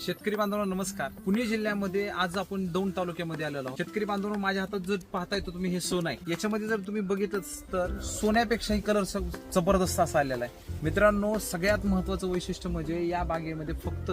शेतकरी बांधवांना नमस्कार. पुणे जिल्ह्यामध्ये आज आपण दौंड तालुक्यामध्ये आलेलो आहोत. शेतकरी बांधवांनो माझ्या हातात जर पाहताय तर तुम्ही हे सोन आहे. याच्यामध्ये जर तुम्ही बघितलं तर सोन्यापेक्षाही कलर जबरदस्त असा आलेला आहे. मित्रांनो सगळ्यात महत्वाचं वैशिष्ट्य म्हणजे या बागेमध्ये फक्त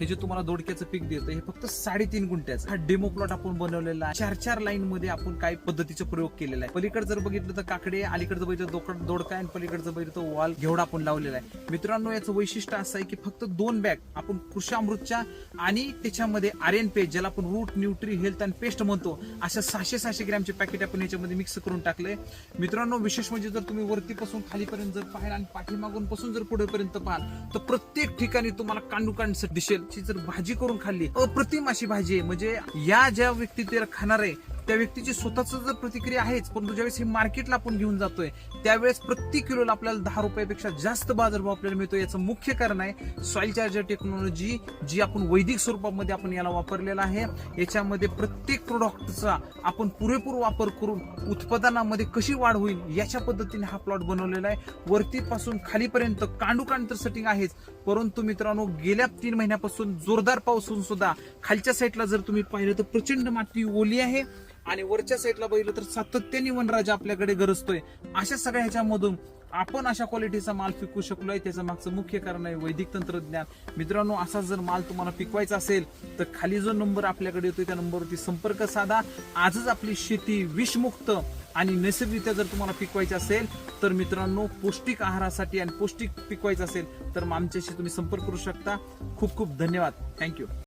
हे जे तुम्हाला दोडक्याचं पीक देतं हे फक्त साडेतीन गुंठ्याचं. हा डेमो प्लॉट आपण बनवलेला आहे. चार चार लाईन मध्ये आपण काही पद्धतीचा प्रयोग केलेला आहे. पलीकडे जर बघितलं तर काकडे अलीकडचं बघितलं दोकड दोडका आणि पलीकडचं बघितलं तर वॉल घेवडा आपण लावलेला आहे. मित्रांनो याचं वैशिष्ट्य असं आहे की फक्त दोन बॅग आपण कृषामृतच्या आणि त्याच्यामध्ये आर्यन पेस्ट पेज ज्याला आपण root nutri health and paste म्हणतो अशा सहाशे सहाशे ग्रॅमचे पॅकेट आपण याच्यामध्ये मिक्स करून टाकले मित्रांनो विशेष म्हणजे जर तुम्ही वरतीपासून खालीपर्यंत जर पाहाल आणि पाठीमागून पासून जर पुढेपर्यंत पाहाल तर प्रत्येक ठिकाणी तुम्हाला कांडूकांड दिसेल. जर भाजी करून खाल्ली अप्रतिम अशी भाजी आहे. म्हणजे या ज्या व्यक्ती ते खाणार आहे त्या व्यक्तीची स्वतःच जर प्रतिक्रिया आहेच परंतु ज्यावेळेस हे मार्केटला आपण घेऊन जातोय त्यावेळेस प्रत्येक किलोला आपल्याला दहा रुपयापेक्षा जास्त बाजारभाव आपल्याला मिळतो याचं मुख्य कारण आहे सॉइल चार्जर टेक्नॉलॉजी जी आपण वैदिक स्वरूपामध्ये आपण याला वापरलेला आहे. याच्यामध्ये प्रत्येक प्रोडक्टचा आपण पुरेपूर वापर करून उत्पादनामध्ये कशी वाढ होईल याच्या पद्धतीने हा प्लॉट बनवलेला आहे. वरतीपासून खालीपर्यंत कांडूकांड तर सेटिंग आहेच परंतु मित्रांनो गेल्या तीन महिन्यापासून जोरदार पाऊस होऊन सुद्धा खालच्या साईडला जर तुम्ही पाहिलं तर प्रचंड माती ओली आहे. आणि वरच्या साईडला बघितलं तर सातत्याने वनराज आपल्याकडे गरजतोय. अशा सगळ्या ह्याच्यामधून आपण अशा क्वालिटीचा माल पिकवू शकलोय. त्याचं मागचं मुख्य कारण आहे वैदिक तंत्रज्ञान. मित्रांनो असा जर माल तुम्हाला पिकवायचा असेल तर खाली जो नंबर आपल्याकडे येतोय त्या नंबरवरती संपर्क साधा. आजच आपली शेती विषमुक्त आणि नैसर्गिकरित्या जर तुम्हाला पिकवायची असेल तर मित्रांनो पौष्टिक आहारासाठी आणि पौष्टिक पिकवायचं असेल तर मग आमच्याशी तुम्ही संपर्क करू शकता. खूप खूप धन्यवाद. थँक्यू